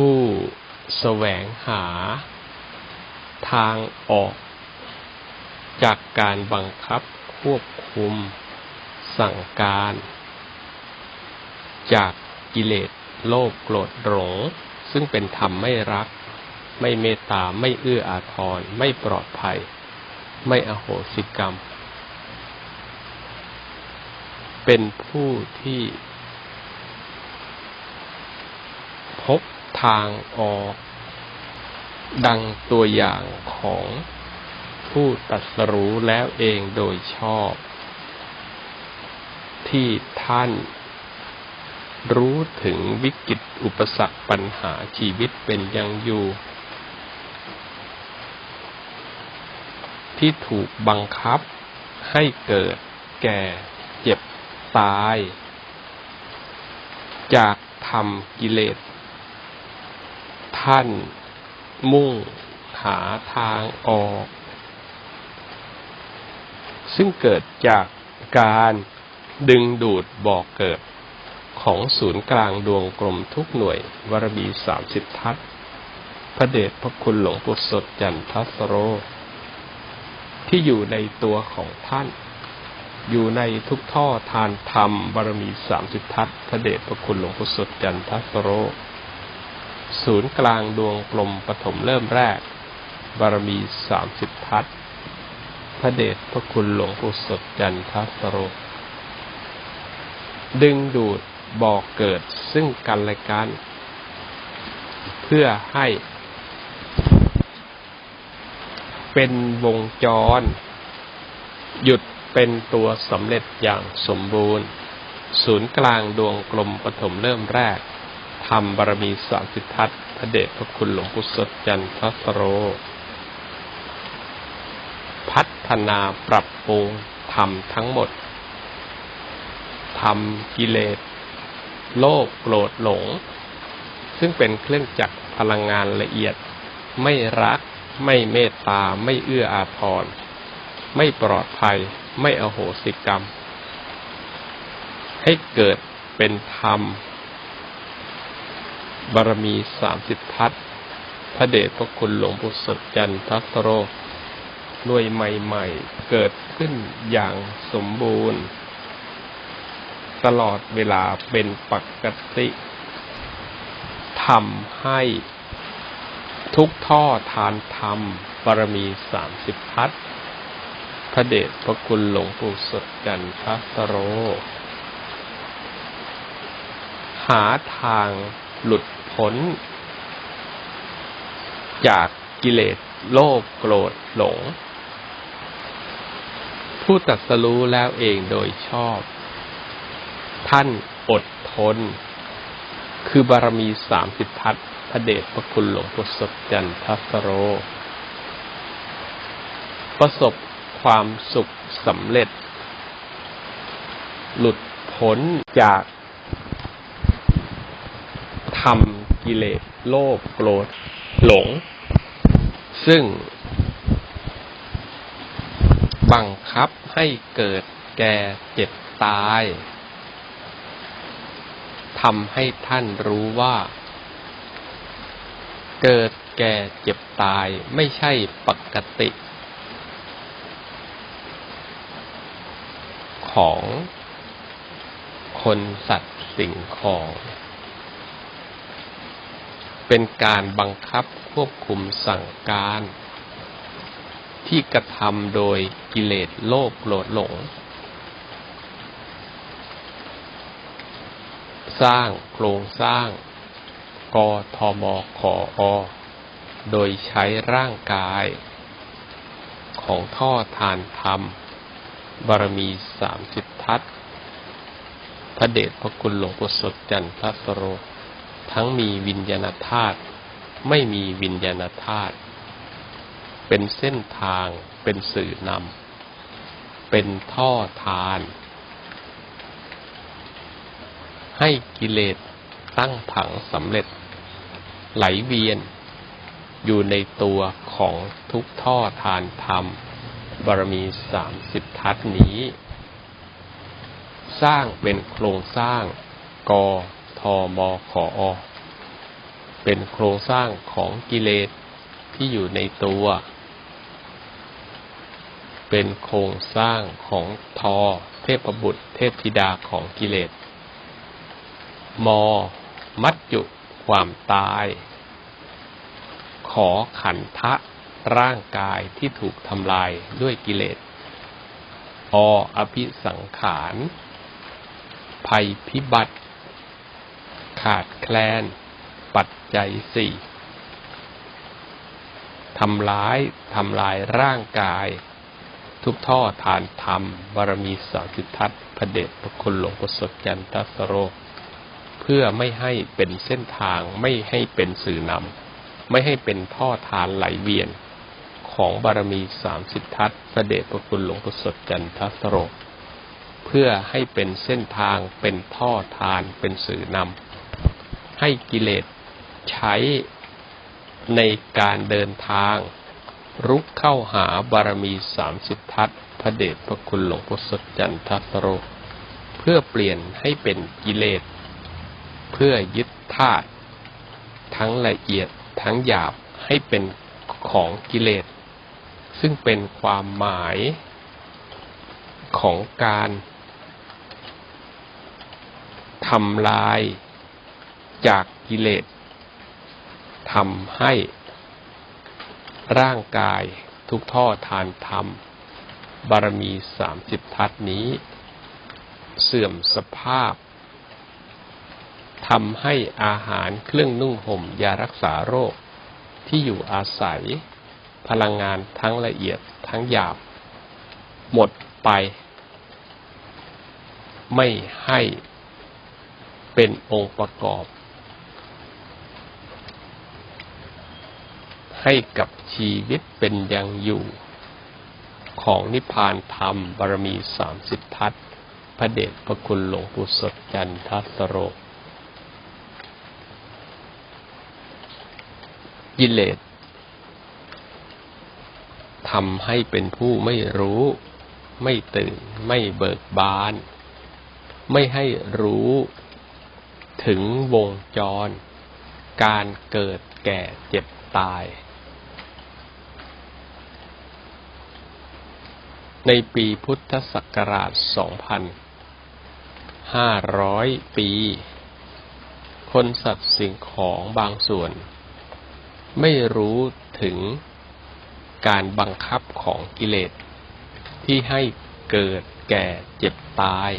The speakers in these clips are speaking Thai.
ผู้แสวงหา ทางออก จากการบังคับควบคุม สั่งการ จากกิเลสโลภโกรธหลง ซึ่งเป็นธรรมไม่รัก ไม่เมตตาไม่เอื้ออาทร ไม่ปลอดภัย ไม่อโหสิกรรม เป็นผู้ที่พบ ทางออก ดังตัวอย่างของผู้ตรัสรู้แล้วเองโดยชอบ ที่ท่านรู้ถึงวิกฤตอุปสรรคปัญหาชีวิตเป็นยังอยู่ ที่ถูกบังคับให้เกิดแก่เจ็บตาย จากทำกิเลส ท่าน มุ่งหาทางออก ซึ่งเกิดจากการดึงดูดบ่อกเกิดของศูนย์กลางดวงกลมทุกหน่วยวรบีสามสิบทัศพระเดชพระคุณหลวงปู่สดจันทัสโร ที่อยู่ในตัวของท่าน อยู่ในทุกท่อทานธรรมบารมีสามสิบทัศพระเดชพระคุณหลวงปู่สดจันทัสโร ศูนย์กลางดวงกลมปฐมเริ่มแรก บารมีสามสิบทัศพระเดชพระคุณหลวงปู่สดจันทัสโร ดึงดูดบอกเกิดซึ่งกันและกัน เพื่อให้ เป็นวงจร หยุดเป็นตัวสำเร็จอย่างสมบูรณ์ ศูนย์กลางดวงกลมปฐมเริ่มแรก ทำบารมีสามสิทัศพระเดชพระคุณหลวงปู่สดจันทสโร พัฒนาปรับปรุงทำทั้งหมดทำกิเลส โลภโกรธหลง ซึ่งเป็นเครื่องจักรพลังงานละเอียด ไม่รัก ไม่เมตตา ไม่เอื้ออาทร ไม่ปลอดภัย ไม่อโหสิกรรม ให้เกิดเป็นธรรม บารมีสามสิบทัศพระเดชพระคุณหลวงปู่สดจันทัสโรด้วยใหม่ๆ เกิดขึ้นอย่างสมบูรณ์ ตลอดเวลาเป็นปกติทำให้ทุกท่อทานธรรมบารมีสามสิบพัฒพระเดชพระคุณหลวงปู่สดจันทัสโร หาทาง หลุดพ้น จากกิเลสโลภโกรธหลง ผู้ตรัสรู้แล้วเองโดยชอบ ท่านอดทน คือบารมีสามสิบทัศพระเดชพระคุณหลวงปู่สดจันทัสโร ประสบความสุขสำเร็จ หลุดพ้นจาก ทำกิเลส โลภ โกรธ หลง ซึ่ง บังคับให้เกิดแก่เจ็บตายทำให้ท่านรู้ว่า เกิดแก่เจ็บตายไม่ใช่ปกติ ของคนสัตว์สิ่งของ เป็นการบังคับควบคุมสั่งการ ที่กระทำโดยกิเลสโลภโกรธหลง สร้างโครงสร้างกทมขออโดยใช้ร่างกาย ของท่อทานธรรม บารมีสามสิบทัศพระเดชพระคุณหลวงปู่สดจันทร์พระสโร ทั้งมีวิญญาณธาตุไม่มีวิญญาณธาตุเป็นเส้นทางเป็นสื่อนำเป็นท่อทาน ให้กิเลสตั้งผังสำเร็จ ไหลเวียน อยู่ในตัวของทุกท่อทานธรรม บารมีสามสิบทัศนี้ สร้างเป็นโครงสร้างกท มขออ เป็นโครงสร้างของกิเลสที่อยู่ในตัว เป็นโครงสร้างของทอ เทพบุตร เทพธิดาของกิเลส มอ มัจจุ ความตาย ขอขันทะ ร่างกายที่ถูกทำลายด้วยกิเลส ออภิสังขาร ภัยพิบัติ ขาดแคลน ปัจจัยสี่ทำร้ายทำลายร่างกาย ทุกท่อทานธรรมบารมีสาสิทธัตพระเดชพระคุณหลวงพ่อสดจันทสโร เพื่อไม่ให้เป็นเส้นทางไม่ให้เป็นสื่อนำไม่ให้เป็นท่อทานไหลเวียน ของบารมีสามสิทธัตพระเดชพระคุณหลวงพ่อสดจันทสโร เพื่อให้เป็นเส้นทางเป็นท่อทานเป็นสื่อนำ ให้กิเลสใช้ในการเดินทาง รุกเข้าหาบารมีสามสิทธัตพระเดชพระคุณหลวงพ่อสดจันทัสโร เพื่อเปลี่ยนให้เป็นกิเลส เพื่อยึดธาตุทั้งละเอียดทั้งหยาบให้เป็นของกิเลส ซึ่งเป็นความหมายของการทำลาย จากกิเลสทำให้ร่างกายทุกท่อทานธรรม บารมีสามสิบทัศนี้ เสื่อมสภาพทำให้อาหารเครื่องนุ่งห่มยารักษาโรค ที่อยู่อาศัย พลังงานทั้งละเอียดทั้งหยาบ หมดไป ไม่ให้เป็นองค์ประกอบ ให้กับชีวิตเป็นยังอยู่ ของนิพพานธรรมบารมีสามสิทธัตพระเดชพระคุณหลวงปู่สดจันทสโรกิเลสทำให้เป็นผู้ไม่รู้ ไม่ตื่น ไม่เบิกบาน ไม่ให้รู้ถึงวงจร การเกิดแก่เจ็บตาย ในปีพุทธศักราช 2500 ปี คนสัตว์สิ่งของบางส่วน ไม่รู้ถึงการบังคับของกิเลส ที่ให้เกิดแก่เจ็บตาย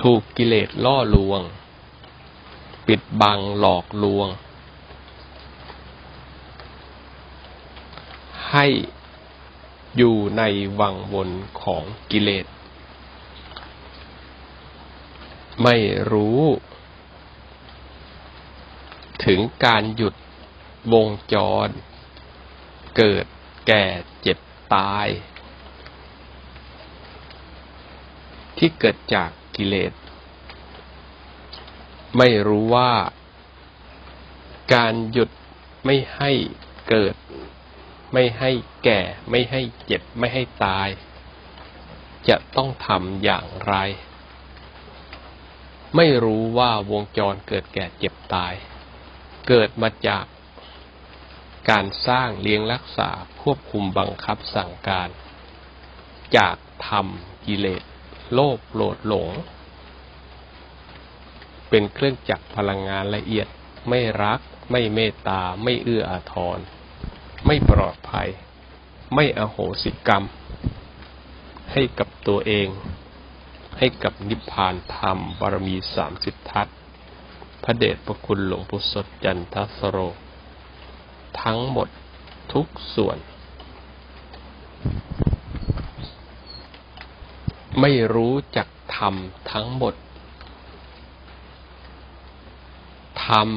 ถูกกิเลสล่อลวง ปิดบังหลอกลวง ให้ อยู่ในวังวนของกิเลส ไม่รู้ ถึงการหยุดวงจร เกิดแก่เจ็บตาย ที่เกิดจากกิเลส ไม่รู้ว่าการหยุดไม่ให้เกิด ไม่ให้แก่ ไม่ให้เจ็บ ไม่ให้ตาย จะต้องทำอย่างไร ไม่รู้ว่าวงจรเกิดแก่เจ็บตาย เกิดมาจากการสร้างเลี้ยงรักษาควบคุมบังคับสั่งการ จากธรรมกิเลส โลภโลดหลง เป็นเครื่องจักรพลังงานละเอียดไม่รัก ไม่เมตตา ไม่เอื้ออาทร ไม่ปลอดภัย ไม่อโหสิกรรม ให้กับตัวเอง ให้กับนิพพานธรรมบารมีสามสิทธัตพระเดชพระคุณหลวงปู่สดจันทสโร ทั้งหมดทุกส่วน ไม่รู้จักธรรมทั้งหมดธรรม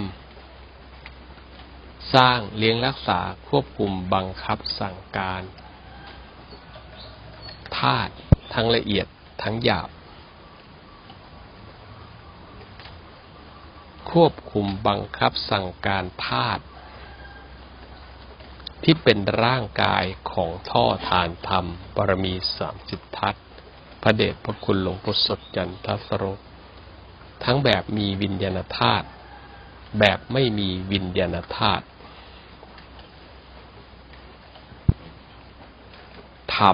สร้างเลี้ยงรักษาควบคุมบังคับสั่งการธาตุทั้งละเอียดทั้งหยาบ ควบคุมบังคับสั่งการธาตุที่เป็นร่างกายของท่อทานธรรมบารมีสามสิบทัศพระเดชพระคุณหลวงปู่สดจันทสโรทั้งแบบมีวิญญาณธาตุแบบไม่มีวิญญาณธาตุ ทำ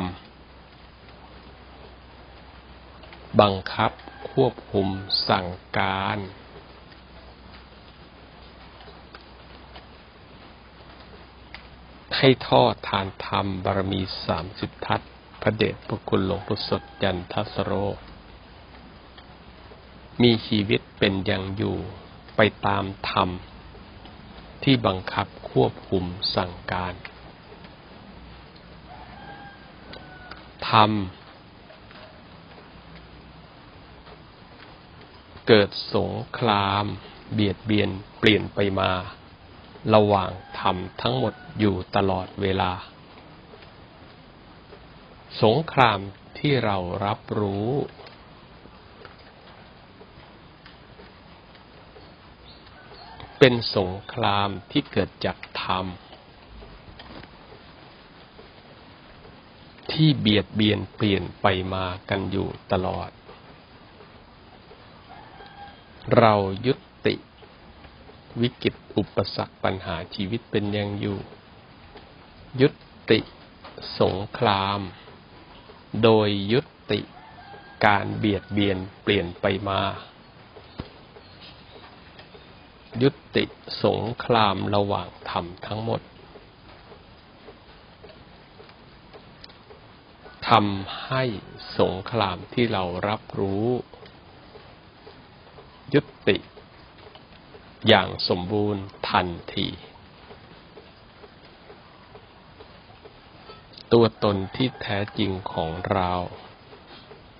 บังคับควบคุมสั่งการ ให้ทอดทานธรรมบารมีสามสิบทัศพระเดชพระคุณหลวงปู่สดจันทสโร มีชีวิตเป็นอย่างอยู่ไปตามธรรม ที่บังคับควบคุมสั่งการ ธรรม เกิดสงคราม เบียดเบียนเปลี่ยนไปมา ระหว่างธรรมทั้งหมดอยู่ตลอดเวลา สงครามที่เรารับรู้ เป็นสงครามที่เกิดจากธรรม ที่เบียดเบียนเปลี่ยนไปมากันอยู่ตลอด เรายุติวิกฤตอุปสรรคปัญหาชีวิตเป็นยังอยู่ ยุติสงคราม โดยยุติการเบียดเบียนเปลี่ยนไปมา ยุติสงครามระหว่างธรรมทั้งหมด ทำให้สงครามที่เรารับรู้ ยุติ อย่างสมบูรณ์ทันที ตัวตนที่แท้จริงของเรา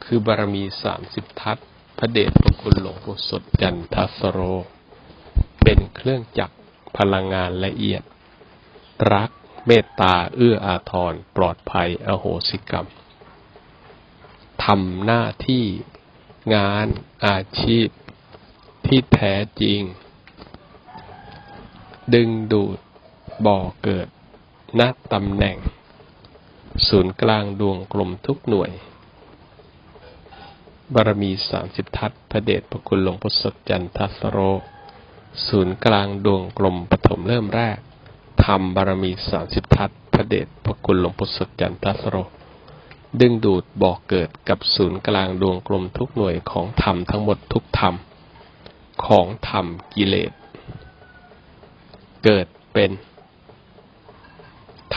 คือบารมีสามสิบทัศพระเดชพระคุณหลวงปู่สดจันทสโร เป็นเครื่องจักรพลังงานละเอียด รักเมตตาเอื้ออาทรปลอดภัยอโหสิกรรมำหน้าที่งานอาชีพที่แท้จริง ดึงดูดบ่อเกิดณตำแหน่ง ศูนย์กลางดวงกลมทุกหน่วย บารมีสามสิบทัศพระเดชพระคุณหลวงพ่อสดจันทัสโร ศูนย์กลางดวงกลมปฐมเริ่มแรกทำบารมีสามสิบทัศพระเดชพระคุณหลวงพ่อสดจันทัสโร ดึงดูดบอกเกิดกับศูนย์กลางดวงกลมทุกหน่วยของธรรมทั้งหมดทุกธรรม ของธรรมกิเลส เกิดเป็น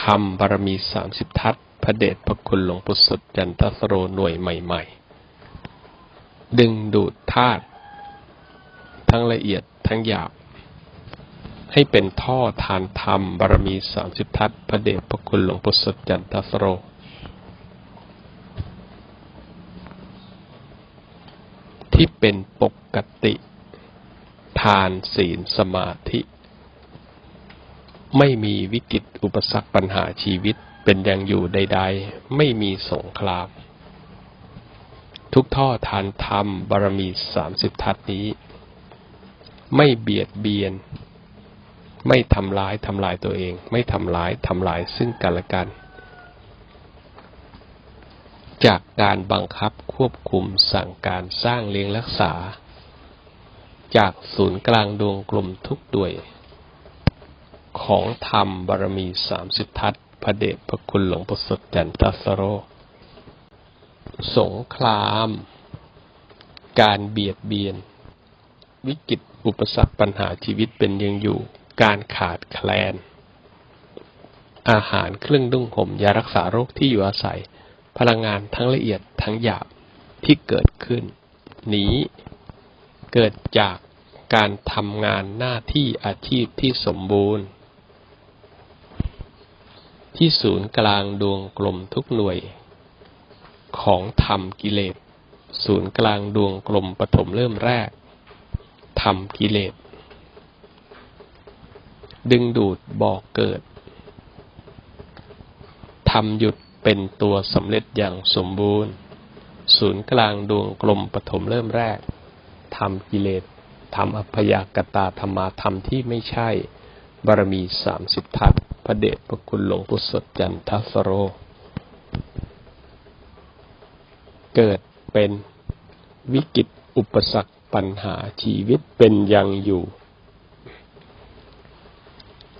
ธรรมบารมีสามสิบทัศพระเดชพระคุณหลวงปู่สดจันทสโรหน่วยใหม่ ๆ ดึงดูดธาตุทั้งละเอียดทั้งหยาบ ให้เป็นท่อทานธรรมบารมีสามสิบทัศพระเดชพระคุณหลวงปู่สดจันทสโร ที่เป็นปกติ ทานศีลสมาธิ ไม่มีวิกฤตอุปสรรคปัญหาชีวิตเป็นอย่างอยู่ใด ๆ ไม่มีสงคราม ทุกท่อทานธรรมบารมีสามสิบทัศนี้ ไม่เบียดเบียน ไม่ทำร้ายทำลายตัวเอง ไม่ทำร้ายทำลายซึ่งกันและกัน จากการบังคับควบคุมสั่งการสร้างเลี้ยงรักษา จากศูนย์กลางดวงกลมทุกด้วย ของธรรมบารมีสามสิบทัศพระเดชพระคุณหลวงปู่สดจันทสโร สงคราม การเบียดเบียน วิกฤตอุปสรรคปัญหาชีวิตเป็นยังอยู่ การขาดแคลน อาหารเครื่องนุ่งห่มยารักษาโรคที่อยู่อาศัย พลังงานทั้งละเอียดทั้งหยาบที่เกิดขึ้น นี้เกิดจากการทำงานหน้าที่อาชีพที่สมบูรณ์ ที่ศูนย์กลางดวงกลมทุกหน่วย ของธรรมกิเลส ศูนย์กลางดวงกลมปฐมเริ่มแรกธรรมกิเลส ดึงดูดบอกเกิดทำหยุด เป็นตัวสำเร็จอย่างสมบูรณ์ ศูนย์กลางดวงกลมปฐมเริ่มแรกทำกิเลสทำอัพยากตาธรรมาธรรมที่ไม่ใช่ บารมีสามสิบทัศพระเดชพระคุณหลวงปู่สดจันทสโร เกิดเป็นวิกฤตอุปสรรคปัญหาชีวิตเป็นยังอยู่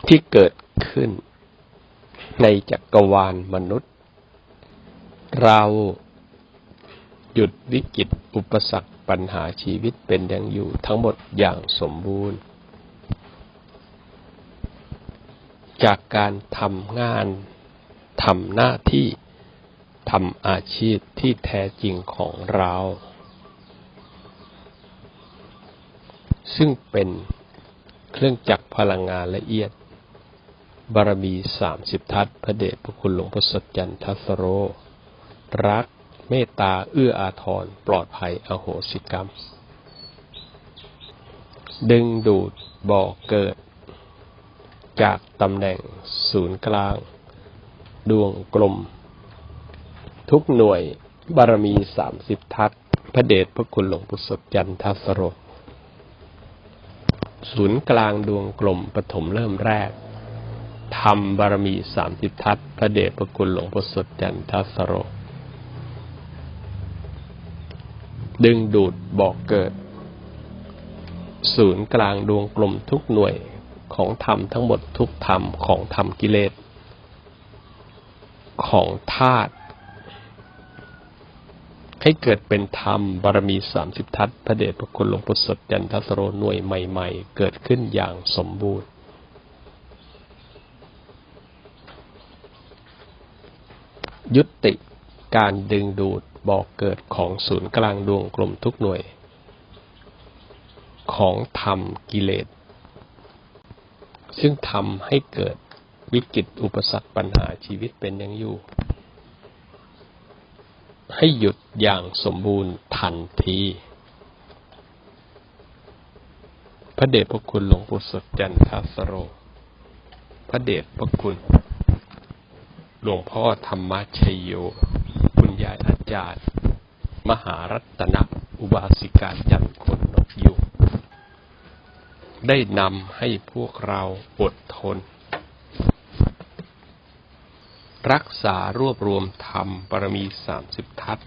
ที่เกิดขึ้นในจักรวาลมนุษย์ เราหยุดวิกฤตอุปสรรคปัญหาชีวิตเป็นอย่างอยู่ทั้งหมดอย่างสมบูรณ์ จากการทำงานทำหน้าที่ทำอาชีพที่แท้จริงของเรา ซึ่งเป็นเครื่องจักรพลังงานละเอียด บารมีสามสิบทัศพระเดชพระคุณหลวงพ่อสดจันทัสโร รัก เมตตา เอื้ออาทร ปลอดภัย อโหสิกรรม ดึงดูดบ่อเกิด จากตำแหน่งศูนย์กลาง ดวงกลม ทุกหน่วยบารมีสามสิบทัศพระเดชพระคุณหลวงปู่สดจันทัสโรศูนย์กลางดวงกลมปฐมเริ่มแรกทำบารมีสามสิบทัศพระเดชพระคุณหลวงปู่สดจันทัสโร ดึงดูดบอกเกิด ศูนย์กลางดวงกลมทุกหน่วยของธรรมทั้งหมดทุกธรรมของธรรมกิเลส ของธาตุให้เกิดเป็นธรรมบารมีสามสิบทัศพระเดชพระคุณหลวงปู่สดจันทสโรหน่วยใหม่ ๆ เกิดขึ้นอย่างสมบูรณ์ ยุติการดึงดูด บอกเกิดของศูนย์กลางดวงกลมทุกหน่วย ของธรรมกิเลส ซึ่งทำให้เกิดวิกฤตอุปสรรคปัญหาชีวิตเป็นอย่างอยู่ ให้หยุดอย่างสมบูรณ์ทันที พระเดชพระคุณหลวงปู่สดจันทสโร พระเดชพระคุณ หลวงพ่อธรรมชัยโย ยายอาจารย์ มหารัตนอุบาสิกาจันคนนกยุงได้นำให้พวกเราอดทน รักษารวบรวมธรรมปรมีสามสิบทัศ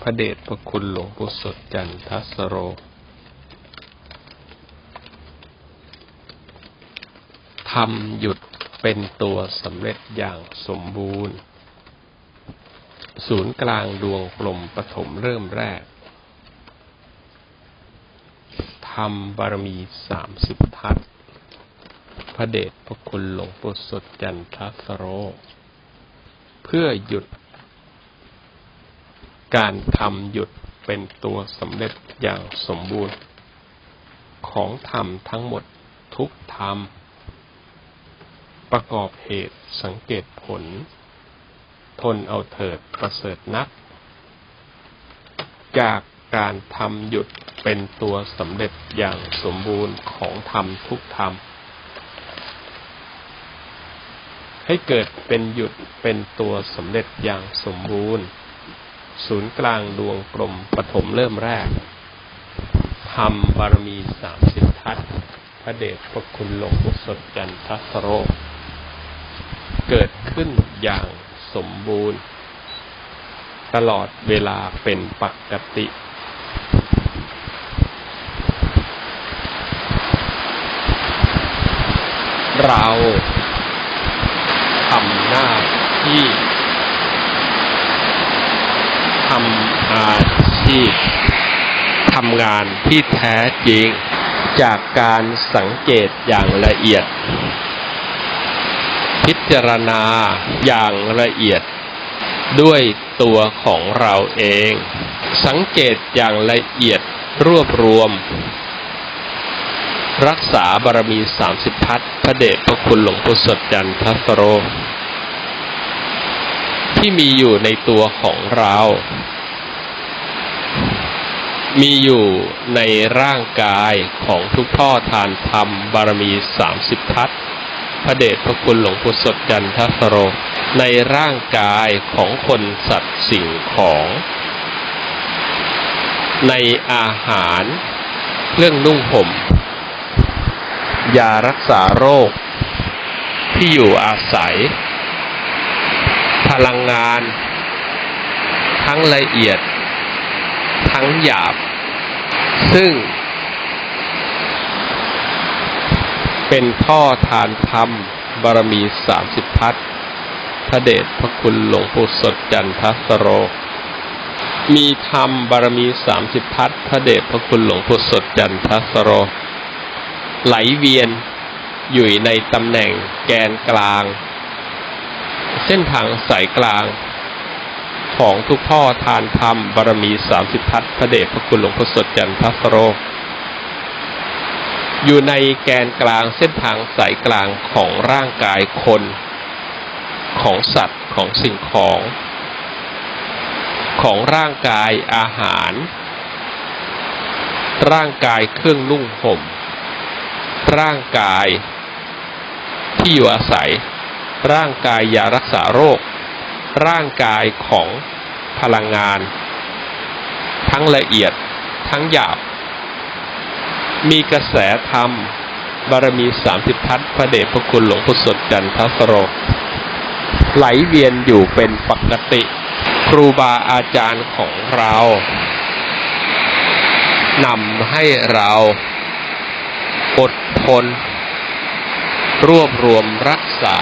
พระเดชพระคุณหลวงปู่สดจันทสโรทำหยุดเป็นตัวสำเร็จอย่างสมบูรณ์ ศูนย์กลางดวงกลมปฐมเริ่มแรกทำบารมีสามสิบทัศพระเดชพระคุณหลวงปู่สดจันทสโร เพื่อหยุด การทำหยุดเป็นตัวสำเร็จอย่างสมบูรณ์ ของธรรมทั้งหมดทุกธรรม ประกอบเหตุสังเกตผล ทนเอาเถิดประเสริฐนัก จากการทำหยุดเป็นตัวสำเร็จอย่างสมบูรณ์ของธรรมทุกธรรม ให้เกิดเป็นหยุดเป็นตัวสำเร็จอย่างสมบูรณ์ ศูนย์กลางดวงกลมปฐมเริ่มแรกทำบารมีสามสิบทัศพระเดชพระคุณหลวงปู่สดจันทสโร เกิดขึ้นอย่าง สมบูรณ์ ตลอดเวลาเป็นปกติ เราทำหน้าที่ทำอาชีพทำงานที่แท้จริงจากการสังเกตอย่างละเอียด พิจารณาอย่างละเอียดด้วยตัวของเราเอง สังเกตอย่างละเอียดรวบรวม รักษาบารมีสามสิบทัศพระเดชพระคุณหลวงปู่สดจันทสโร ที่มีอยู่ในตัวของเรา มีอยู่ในร่างกายของทุกพ่อทานธรรมบารมีสามสิบทัศ พระเดชพระคุณหลวงปู่สดจันทสโร ในร่างกายของคนสัตว์สิ่งของ ในอาหารเครื่องนุ่งห่มยารักษาโรค ที่อยู่อาศัย พลังงาน ทั้งละเอียด ทั้งหยาบ ซึ่ง เป็นท่อทานธรรม บารมีสามสิบทัศพระเดชพระคุณหลวงปู่สดจันทสโร มีธรรมบารมีสามสิบทัศน์พระเดชพระคุณหลวงปู่สดจันทสโร ไหลเวียนอยู่ในตำแหน่งแกนกลาง เส้นทางสายกลาง ของทุกพ่อทานธรรมบารมีสามสิบทัศน์พระเดชพระคุณหลวงพ่สดจันทสโร อยู่ในแกนกลางเส้นทางสายกลางของร่างกายคน ของสัตว์ของสิ่งของ ของร่างกายอาหาร ร่างกายเครื่องนุ่งห่ม ร่างกายที่อยู่อาศัย ร่างกายยารักษาโรค ร่างกายของพลังงาน ทั้งละเอียดทั้งหยาบ มีกระแสธรรม บารมีสามสิบทัศพระเดชพระคุณหลวงพุทธสดจันทสโรไหลเวียนอยู่เป็นปกติ ครูบาอาจารย์ของเรานำให้เราอดทน รวบรวมรักษา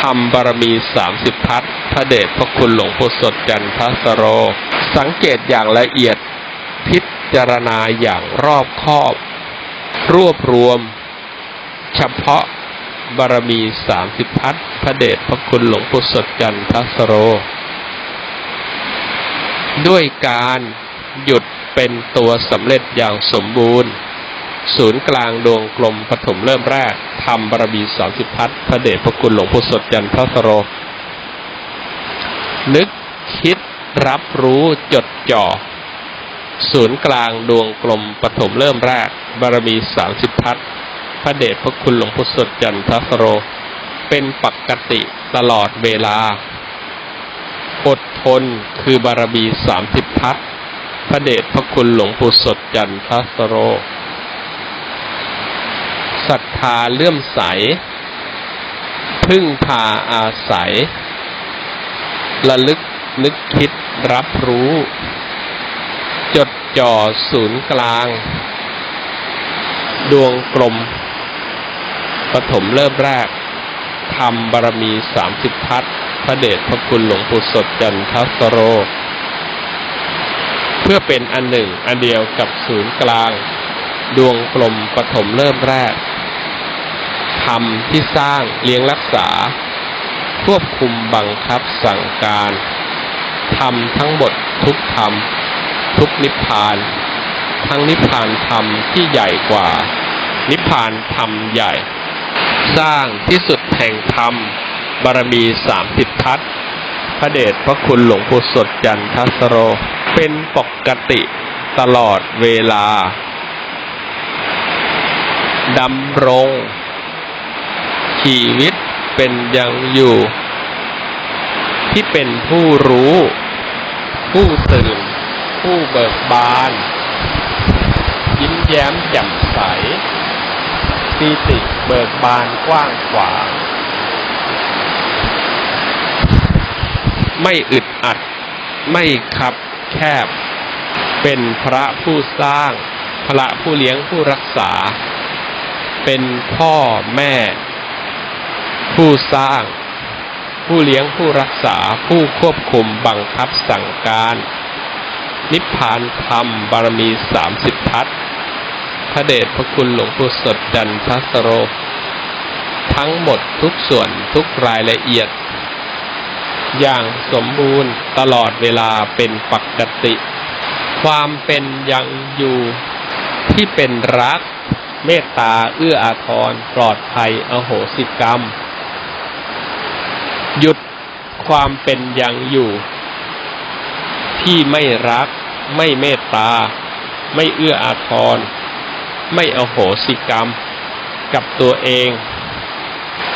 ทำบารมีสามสิบทัศพระเดชพระคุณหลวงพ่อสดจันทสโร สังเกตอย่างละเอียดพิ จารณาอย่างรอบคอบ รวบรวม เฉพาะบารมีสามสิบทัศน์พระเดชพระคุณหลวงพ่สดจันทสโร ด้วยการหยุดเป็นตัวสำเร็จอย่างสมบูรณ์ ศูนย์กลางดวงกลมปฐมเริ่มแรกทำบารมีสามสิบทัศน์พระเดชพระคุณหลวงพ่สดจันทสโร นึกคิดรับรู้จดจ่อ ศูนย์กลางดวงกลมปฐมเริ่มแรก บารมีสามสิบทัศพระเดชพระคุณหลวงพ่อสดจันทสโร เป็นปกติตลอดเวลา อดทนคือบารมีสามสิบทัศพระเดชพระคุณหลวงปู่สดจันทสโรศรัทธาเลื่อมใส พึ่งพาอาศัย ระลึกนึกคิดรับรู้ จดจ่อศูนย์กลาง ดวงกลมปฐมเริ่มแรกทำบารมีสามสิบทัศน์พระเดชพระคุณหลวงปู่สดจันทสโร เพื่อเป็นอันหนึ่งอันเดียวกับศูนย์กลาง ดวงกลมปฐมเริ่มแรกธรรมที่สร้างเลี้ยงรักษา ควบคุมบังคับสั่งการทำทั้งหมดทุกธรรม ทุกนิพพาน ทั้งนิพพานธรรมที่ใหญ่กว่า นิพพานธรรมใหญ่ สร้างที่สุดแห่งธรรม บารมีสามสิบทัศพระเดชพระคุณหลวงปู่สดจันทสโร เป็นปกติตลอดเวลาดำรง ชีวิตเป็นยังอยู่ ที่เป็นผู้รู้ ผู้ตื่น ผู้เบิกบาน ยิ้มแย้มแจ่มใสปีติเบิกบานกว้างขวาง ไม่อึดอัด ไม่คับแคบ เป็นพระผู้สร้าง พระผู้เลี้ยงผู้รักษา เป็นพ่อแม่ ผู้สร้าง ผู้เลี้ยงผู้รักษา ผู้ควบคุมบังคับสั่งการ นิพพานธรรมบารมีสามสิบทัศพระเดชพระคุณหลวงปู่สดจันทสโร ทั้งหมดทุกส่วนทุกรายละเอียด อย่างสมบูรณ์ตลอดเวลาเป็นปกติ ความเป็นยังอยู่ที่เป็นรัก เมตตาเอื้ออาทรปลอดภัยอโหสิกรรม หยุดความเป็นยังอยู่ที่ไม่รัก ไม่เมตตา ไม่เอื้ออาทร ไม่อโหสิกรรม กับตัวเอง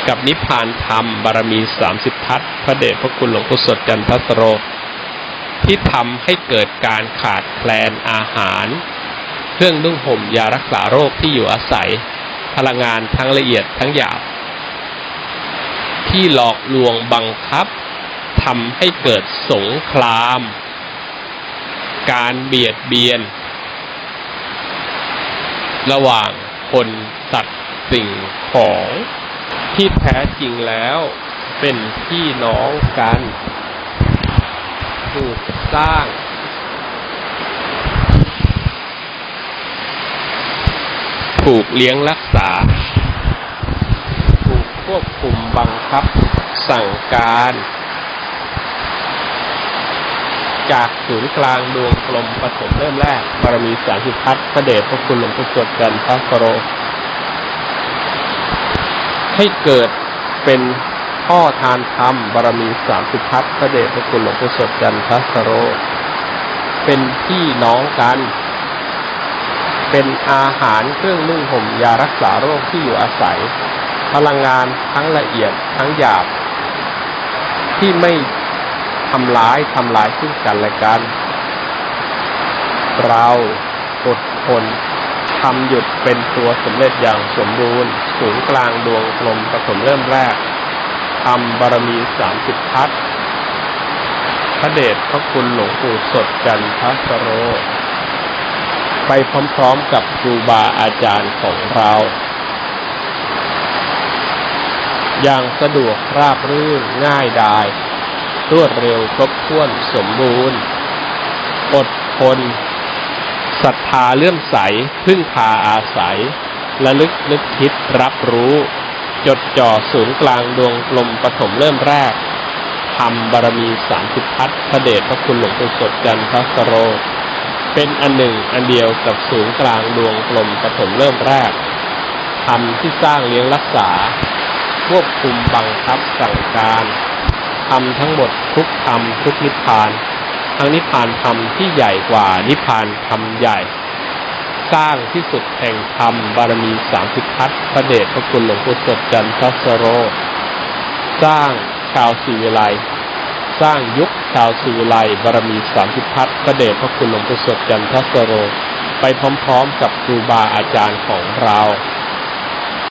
กับนิพพานธรรมบารมีสามสิบทัศพระเดชพระคุณหลวงพ่อสดจันทสโร ที่ทำให้เกิดการขาดแคลนอาหาร เครื่องนุ่งห่มยารักษาโรคที่อยู่อาศัย พลังงานทั้งละเอียดทั้งหยาบที่หลอกลวงบังคับทำให้เกิดสงคราม การเบียดเบียน ระหว่างคนสัตว์สิ่งของที่แท้จริงแล้วเป็นพี่น้องกันถูกสร้าง ถูกเลี้ยงรักษา ถูกควบคุมบังคับ สั่งการ จากศูนย์กลางดวงกลมปฐมเริ่มแรกบารมีสามสิบพัฒพระเดชพระคุณหลวงปู่สวดกันพระกโร ให้เกิดเป็นพ่อทานธรรมบารมีสามสิบพัฒพระเดชพระคุณหลวงปู่สวดกันพระกโร เป็นพี่น้องกัน เป็นอาหารเครื่องนุ่งห่มยารักษาโรคที่อยู่อาศัย พลังงานทั้งละเอียดทั้งหยาบที่ไม่ ทำร้ายทำลายซึ่งกันและกัน เราอดทนทำหยุดเป็นตัวสำเร็จอย่างสมบูรณ์ศูนย์กลางดวงกลมปฐมเริ่มแรกทำบารมีสามสิบพัฒพระเดชพระคุณหลวงปู่สดจันทสโร ไปพร้อมๆกับครูบาอาจารย์ของเรา อย่างสะดวกราบรื่นง่ายดาย รวดเร็วครบถ้วนสมบูรณ์ อดทนศรัทธาเลื่อมใส พึ่งพาอาศัยระลึกนึกคิดรับรู้ จดจ่อศูนย์กลางดวงกลมปฐมเริ่มแรกทำบารมีสามสิบพัฒพระเดชพระคุณหลวงปู่สดจันทสโร เป็นอันหนึ่งอันเดียวกับศูนย์กลางดวงกลมปฐมเริ่มแรกทำที่สร้างเลี้ยงรักษา ควบคุมบังคับสั่งการ ทำทั้งหมดทุกธรรมทุกนิพพาน ทั้งนิพพานธรรมที่ใหญ่กว่านิพพานธรรมใหญ่ สร้างที่สุดแห่งธรรมบารมีสามสิบพัฒพระเดชพระคุณหลวงปู่สดจันทสโร สร้างชาวศรีวิไลสร้างยุคชาวศรีวิไลบารมีสามสิบพัฒพระเดชพระคุณหลวงปู่สดจันทสโร ไปพร้อมๆกับครูบาอาจารย์ของเรา